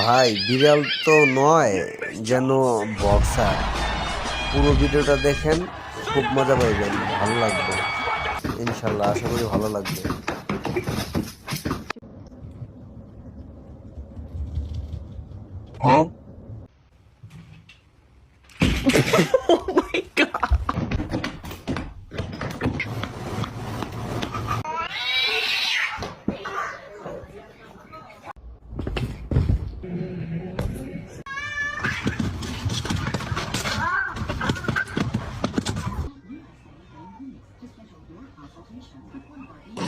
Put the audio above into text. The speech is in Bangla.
ভাই বিড়াল তো নয় যেন বক্সার। পুরো ভিডিওটা দেখেন খুব মজা পাইবেন ভালো লাগবে। ইনশাল্লাহ আশা করি ভালো লাগবে। Attention, reported by